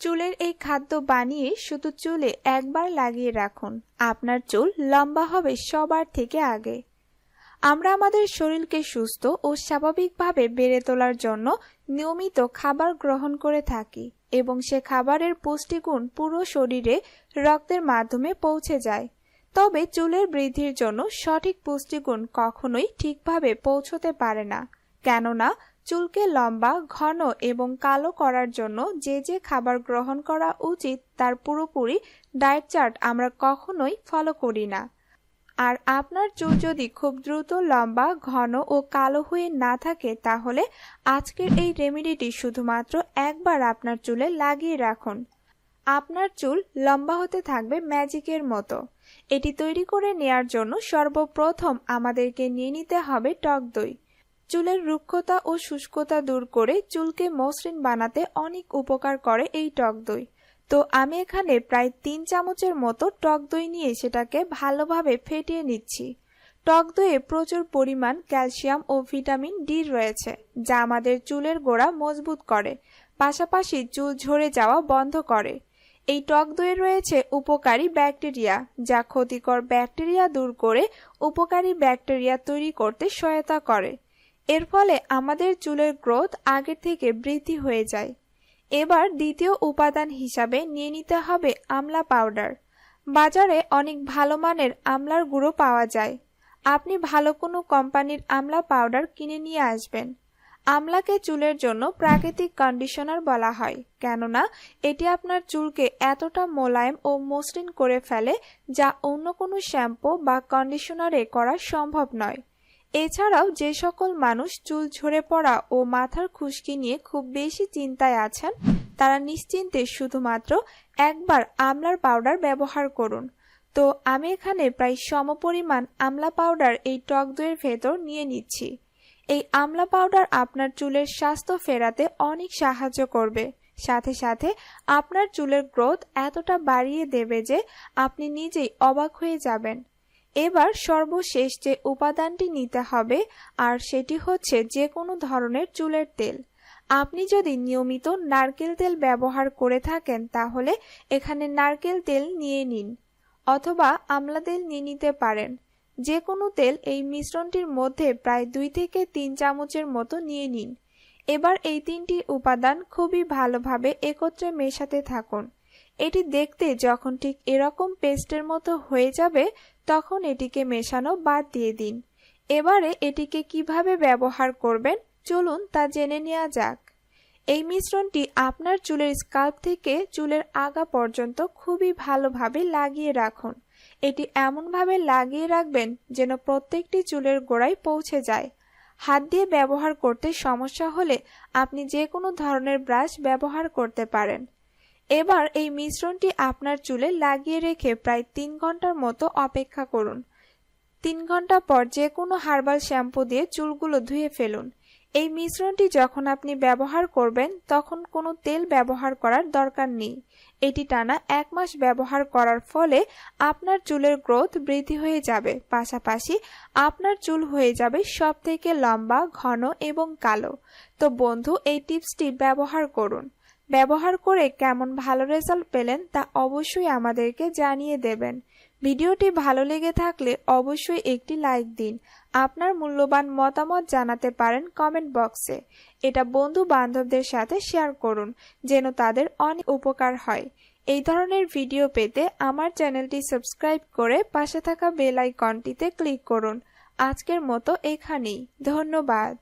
চুলের এই খাদ্য বানিয়ে শুধু চুলে একবার লাগিয়ে রাখুন। আপনার চুল লম্বা হবে সবার থেকে আগে। আমরা আমাদের শরীরকে সুস্থ ও স্বাভাবিকভাবে বেড়ে তোলার জন্য নিয়মিত খাবার গ্রহণ করে থাকি এবং সে খাবারের পুষ্টিগুণ পুরো শরীরে রক্তের মাধ্যমে পৌঁছে যায়। তবে চুলের বৃদ্ধির জন্য সঠিক পুষ্টিগুণ কখনোই ঠিকভাবে পৌঁছতে পারে না। কেননা চুলকে লম্বা, ঘন এবং কালো করার জন্য যে যে খাবার গ্রহণ করা উচিত তার পুরোপুরি ডায়েট চার্ট আমরা কখনোই ফলো করি না। আর আপনার চুল যদি খুব দ্রুত লম্বা, ঘন ও কালো হয়ে না থাকে, তাহলে আজকের এই রেমেডিটি শুধুমাত্র একবার আপনার চুলে লাগিয়ে রাখুন। আপনার চুল লম্বা হতে থাকবে ম্যাজিকের মতো। এটি তৈরি করে নেয়ার জন্য সর্বপ্রথম আমাদেরকে নিয়ে নিতে হবে টক দই। চুলের রুক্ষতা ও শুষ্কতা দূর করে চুলকে মসৃণ বানাতে অনেক উপকার করে এই টক দই। তো আমি এখানে প্রায় তিন চামচের মতো টক দই নিয়ে সেটাকে ভালোভাবে ফেটিয়ে নিচ্ছি। টক দইয়ে প্রচুর পরিমাণ ক্যালসিয়াম ও ভিটামিন ডি রয়েছে, যা আমাদের চুলের গোড়া মজবুত করে, পাশাপাশি চুল ঝরে যাওয়া বন্ধ করে। এই টক দইয়ে রয়েছে উপকারী ব্যাকটেরিয়া, যা ক্ষতিকর ব্যাকটেরিয়া দূর করে উপকারী ব্যাকটেরিয়া তৈরি করতে সহায়তা করে। এর ফলে আমাদের চুলের গ্রোথ আগের থেকে বৃদ্ধি হয়ে যায়। এবার দ্বিতীয় উপাদান হিসাবে নিয়ে নিতে হবে আমলা পাউডার। বাজারে অনেক ভালো মানের আমলার গুঁড়ো পাওয়া যায়। আপনি ভালো কোনো কোম্পানির আমলা পাউডার কিনে নিয়ে আসবেন। আমলাকে চুলের জন্য প্রাকৃতিক কন্ডিশনার বলা হয়, কেননা এটি আপনার চুলকে এতটা মোলায়েম ও মসৃণ করে ফেলে যা অন্য কোনো শ্যাম্পু বা কন্ডিশনারে করা সম্ভব নয়। এছাড়াও যে সকল মানুষ চুল ঝরে পড়া ও মাথার খুশকি নিয়ে খুব বেশি চিন্তায় আছেন, তারা নিশ্চিন্তে শুধুমাত্র একবার আমলার পাউডার ব্যবহার করুন। তো আমি এখানে প্রায় সমপরিমাণ আমলা পাউডার এই টক দইয়ের ভেতর নিয়ে নিচ্ছি। এই আমলা পাউডার আপনার চুলের স্বাস্থ্য ফেরাতে অনেক সাহায্য করবে। সাথে সাথে আপনার চুলের গ্রোথ এতটা বাড়িয়ে দেবে যে আপনি নিজেই অবাক হয়ে যাবেন। এবার সর্বশেষ যে উপাদানটি নিতে হবে, আর সেটি হচ্ছে যে কোনো ধরনের চুলের তেল। আপনি যদি নিয়মিত নারকেল তেল ব্যবহার করে থাকেন, তাহলে এখানে নারকেল তেল নিয়ে নিন, অথবা আমলা তেল নিয়ে নিতে পারেন। যে কোনো তেল এই মিশ্রণটির মধ্যে প্রায় দুই থেকে তিন চামচের মতো নিয়ে নিন। এবার এই তিনটি উপাদান খুবই ভালোভাবে একত্রে মেশাতে থাকুন। এটি দেখতে যখন ঠিক এরকম পেস্টের মতো হয়ে যাবে তখন এটিকে মেশানো বাদ দিয়ে দিন। এবারে এটিকে কীভাবে ব্যবহার করবেন, চলুন তা জেনে নেওয়া যাক। এই মিশ্রণটি আপনার চুলের স্কাল্প থেকে চুলের আগা পর্যন্ত খুবই ভালোভাবে লাগিয়ে রাখুন। এটি এমনভাবে লাগিয়ে রাখবেন যেন প্রত্যেকটি চুলের গোড়ায় পৌঁছে যায়। হাত দিয়ে ব্যবহার করতে সমস্যা হলে আপনি যে কোনো ধরনের ব্রাশ ব্যবহার করতে পারেন। এবার এই মিশ্রণটি আপনার চুলে লাগিয়ে রেখে প্রায় তিন ঘণ্টার মতো অপেক্ষা করুন। তিন ঘণ্টা পর যে কোনো হার্বাল শ্যাম্পু দিয়ে চুলগুলো ধুয়ে ফেলুন। এই মিশ্রণটি যখন আপনি ব্যবহার করবেন, তখন কোনো তেল ব্যবহার করার দরকার নেই। এটি টানা এক মাস ব্যবহার করার ফলে আপনার চুলের গ্রোথ বৃদ্ধি হয়ে যাবে। পাশাপাশি আপনার চুল হয়ে যাবে সব থেকে লম্বা, ঘন এবং কালো। তো বন্ধু, এই টিপসটি ব্যবহার করুন। ব্যবহার করে কেমন ভালো রেজাল্ট পেলেন তা অবশ্যই আমাদেরকে জানিয়ে দেবেন। ভিডিওটি ভালো লেগে থাকলে অবশ্যই একটি লাইক দিন। আপনার মূল্যবান মতামত জানাতে পারেন কমেন্ট বক্সে। এটা বন্ধু বান্ধবদের সাথে শেয়ার করুন, যেন তাদের অনেক উপকার হয়। এই ধরনের ভিডিও পেতে আমার চ্যানেলটি সাবস্ক্রাইব করে পাশে থাকা বেল আইকনটিতে ক্লিক করুন। আজকের মতো এখানেই। ধন্যবাদ।